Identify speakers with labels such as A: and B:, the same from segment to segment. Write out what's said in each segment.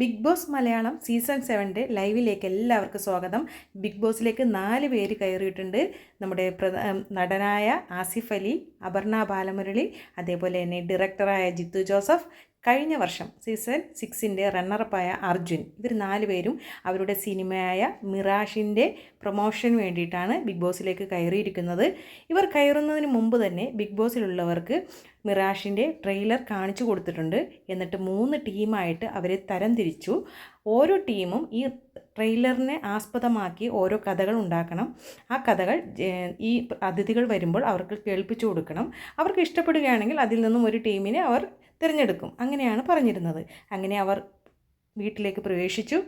A: Big Boss Malayalam season സെവന്റെ ലൈവിലേക്ക് എല്ലാവർക്കും സ്വാഗതം. ബിഗ് ബോസിലേക്ക് നാല് പേര് കയറിയിട്ടുണ്ട്. നമ്മുടെ നടനായ ആസിഫ് അലി അപർണ ബാലമുരളി അതേപോലെ തന്നെ ഡയറക്ടറായ ജിത്തു ജോസഫ് കഴിഞ്ഞ വർഷം സീസൺ സിക്സിന്റെ റണ്ണറപ്പായ അർജുൻ ഇവർ നാല് പേരും അവരുടെ സിനിമയായ മിറാഷിന്റെ പ്രൊമോഷന് വേണ്ടിയിട്ടാണ് ബിഗ് ബോസിലേക്ക് കയറിയിരിക്കുന്നത്. ഇവർ കയറുന്നതിന് മുമ്പ് തന്നെ ബിഗ് ബോസിലുള്ളവർക്ക് മിറാഷിന്റെ ട്രെയിലർ കാണിച്ചു കൊടുത്തിട്ടുണ്ട്. എന്നിട്ട് മൂന്ന് ടീമായിട്ട് അവരെ തരംതിരിച്ചു ഓരോ ടീമും ഈ ട്രെയിലറിനെ ആസ്പദമാക്കി ഓരോ കഥകൾ ഉണ്ടാക്കണം. ആ കഥകൾ ഈ അതിഥികൾ വരുമ്പോൾ അവർക്ക് കേൾപ്പിച്ചു കൊടുക്കണം. അവർക്ക് ഇഷ്ടപ്പെടുകയാണെങ്കിൽ അതിൽ നിന്നും ഒരു ടീമിനെ അവർ തിരഞ്ഞെടുക്കും. അങ്ങനെയാണ് പറഞ്ഞിരുന്നത്. അങ്ങനെ അവർ വീട്ടിലേക്ക് പ്രവേശിച്ചു.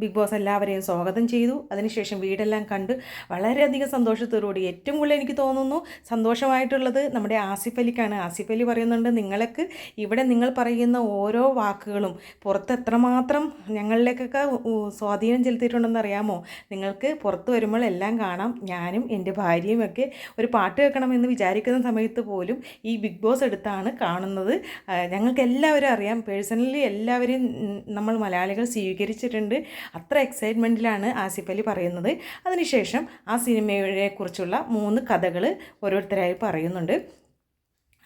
A: ബിഗ് ബോസ് എല്ലാവരെയും സ്വാഗതം ചെയ്തു. അതിനുശേഷം വീടെല്ലാം കണ്ട് വളരെയധികം സന്തോഷത്തോടുകൂടി ഏറ്റവും കൂടുതൽ എനിക്ക് തോന്നുന്നു സന്തോഷമായിട്ടുള്ളത് നമ്മുടെ ആസിഫ് അലിക്കാണ്. ആസിഫ് അലി പറയുന്നുണ്ട് നിങ്ങൾക്ക് ഇവിടെ നിങ്ങൾ പറയുന്ന ഓരോ വാക്കുകളും പുറത്ത് എത്രമാത്രം ഞങ്ങളിലേക്കൊക്കെ സ്വാധീനം ചെലുത്തിയിട്ടുണ്ടെന്ന് അറിയാമോ? നിങ്ങൾക്ക് പുറത്ത് വരുമ്പോൾ എല്ലാം കാണാം. ഞാനും എന്റെ ഭാര്യയും ഒക്കെ ഒരു പാട്ട് കേൾക്കണമെന്ന് വിചാരിക്കുന്ന സമയത്ത് പോലും ഈ ബിഗ് ബോസ് എടുത്താണ് കാണുന്നത്. ഞങ്ങൾക്ക് എല്ലാവരും അറിയാം. പേഴ്സണലി എല്ലാവരെയും നമ്മൾ മലയാളികൾ സ്വീകരിച്ചിട്ടുണ്ട്. അത്ര എക്സൈറ്റ്മെന്റിലാണ് ആസിഫ് അലി പറയുന്നത്. അതിനുശേഷം ആ സിനിമയെ കുറിച്ചുള്ള മൂന്ന് കഥകൾ ഓരോരുത്തരായി പറയുന്നുണ്ട്.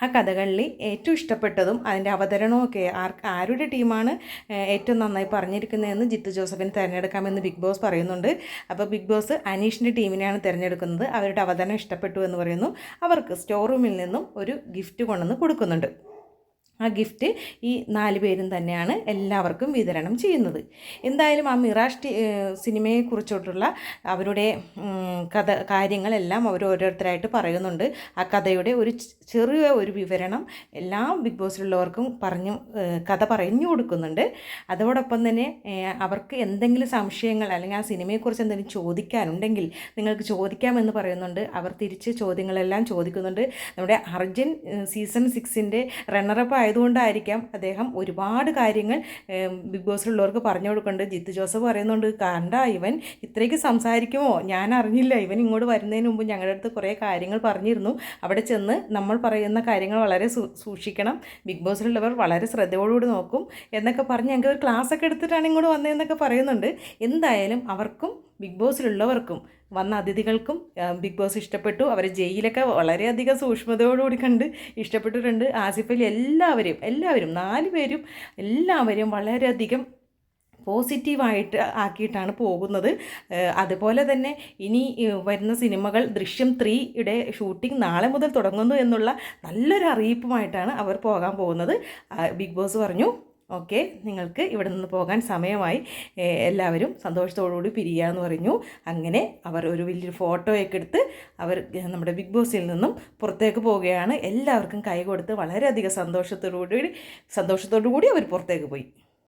A: ആ കഥകളിൽ ഏറ്റവും ഇഷ്ടപ്പെട്ടതും അതിന്റെ അവതരണമൊക്കെ ആർക്ക് ആർ ആരുടെ ടീമാണ് ഏറ്റവും നന്നായി പറഞ്ഞിരിക്കുന്നതെന്ന് ജിത്തു ജോസഫിന് തിരഞ്ഞെടുക്കാമെന്ന് ബിഗ് ബോസ് പറയുന്നുണ്ട്. അപ്പോൾ ബിഗ് ബോസ് അനീഷിന്റെ ടീമിനെയാണ് തിരഞ്ഞെടുക്കുന്നത്. അവരുടെ അവതരണം ഇഷ്ടപ്പെട്ടു എന്ന് പറയുന്നു. അവർക്ക് സ്റ്റോർ റൂമിൽ നിന്നും ഒരു ഗിഫ്റ്റ് കൊണ്ടുവന്ന് കൊടുക്കുന്നുണ്ട്. ആ ഗിഫ്റ്റ് ഈ നാല് പേരും തന്നെയാണ് എല്ലാവർക്കും വിതരണം ചെയ്യുന്നത്. എന്തായാലും ആ മിറാഷ് ടി സിനിമയെക്കുറിച്ചിട്ടുള്ള അവരുടെ കഥ കാര്യങ്ങളെല്ലാം അവർ ഓരോരുത്തരായിട്ട് പറയുന്നുണ്ട്. ആ കഥയുടെ ഒരു ചെറിയ ഒരു വിവരണം എല്ലാ ബിഗ് ബോസിലുള്ളവർക്കും പറഞ്ഞു കഥ പറഞ്ഞു കൊടുക്കുന്നുണ്ട്. അതോടൊപ്പം തന്നെ അവർക്ക് എന്തെങ്കിലും സംശയങ്ങൾ അല്ലെങ്കിൽ ആ സിനിമയെക്കുറിച്ച് എന്തെങ്കിലും ചോദിക്കാനുണ്ടെങ്കിൽ നിങ്ങൾക്ക് ചോദിക്കാമെന്ന് പറയുന്നുണ്ട്. അവർ തിരിച്ച് ചോദ്യങ്ങളെല്ലാം ചോദിക്കുന്നുണ്ട്. നമ്മുടെ അർജുൻ സീസൺ സിക്സിന്റെ റണ്ണറപ്പ് ആയതുകൊണ്ടായിരിക്കാം അദ്ദേഹം ഒരുപാട് കാര്യങ്ങൾ ബിഗ് ബോസിലുള്ളവർക്ക് പറഞ്ഞു കൊടുക്കുന്നുണ്ട്. ജിത്തു ജോസഫ് പറയുന്നുണ്ട് കണ്ട ഇവൻ ഇത്രയ്ക്ക് സംസാരിക്കുമോ? ഞാൻ അറിഞ്ഞില്ല. ഇവൻ ഇങ്ങോട്ട് വരുന്നതിന് മുമ്പ് ഞങ്ങളുടെ അടുത്ത് കുറേ കാര്യങ്ങൾ പറഞ്ഞിരുന്നു. അവിടെ ചെന്ന് നമ്മൾ പറയുന്ന കാര്യങ്ങൾ വളരെ സൂക്ഷിക്കണം. ബിഗ് ബോസിലുള്ളവർ വളരെ ശ്രദ്ധയോടുകൂടി നോക്കും എന്നൊക്കെ പറഞ്ഞ് ഞങ്ങൾക്ക് ഒരു ക്ലാസ് ഒക്കെ എടുത്തിട്ടാണ് ഇങ്ങോട്ട് വന്നതെന്നൊക്കെ പറയുന്നുണ്ട്. എന്തായാലും അവർക്കും ബിഗ് ബോസിലുള്ളവർക്കും വന്ന അതിഥികൾക്കും ബിഗ് ബോസ് ഇഷ്ടപ്പെട്ടു. അവരെ ജയിലൊക്കെ വളരെയധികം സൂക്ഷ്മതയോടുകൂടി കണ്ട് ഇഷ്ടപ്പെട്ടിട്ടുണ്ട്. ആസിഫ് എല്ലാവരും എല്ലാവരും നാല് പേരും എല്ലാവരെയും വളരെയധികം പോസിറ്റീവായിട്ട് ആക്കിയിട്ടാണ് പോകുന്നത്. അതുപോലെ തന്നെ ഇനി വരുന്ന സിനിമകൾ ദൃശ്യം ത്രീയുടെ ഷൂട്ടിംഗ് നാളെ മുതൽ തുടങ്ങുന്നു എന്നുള്ള നല്ലൊരു അറിയിപ്പുമായിട്ടാണ് അവർ പോകാൻ പോകുന്നത്. ബിഗ് ബോസ് പറഞ്ഞു. ഓക്കെ നിങ്ങൾക്ക് ഇവിടെ നിന്ന് പോകാൻ സമയമായി. എല്ലാവരും സന്തോഷത്തോടുകൂടി പിരിയാന്ന് പറഞ്ഞു. അങ്ങനെ അവർ ഒരു വലിയൊരു ഫോട്ടോയൊക്കെ എടുത്ത് അവർ നമ്മുടെ ബിഗ് ബോസിൽ നിന്നും പുറത്തേക്ക് പോവുകയാണ്. എല്ലാവർക്കും കൈ കൊടുത്ത് വളരെയധികം സന്തോഷത്തോടു കൂടി സന്തോഷത്തോടു കൂടി അവർ പുറത്തേക്ക് പോയി.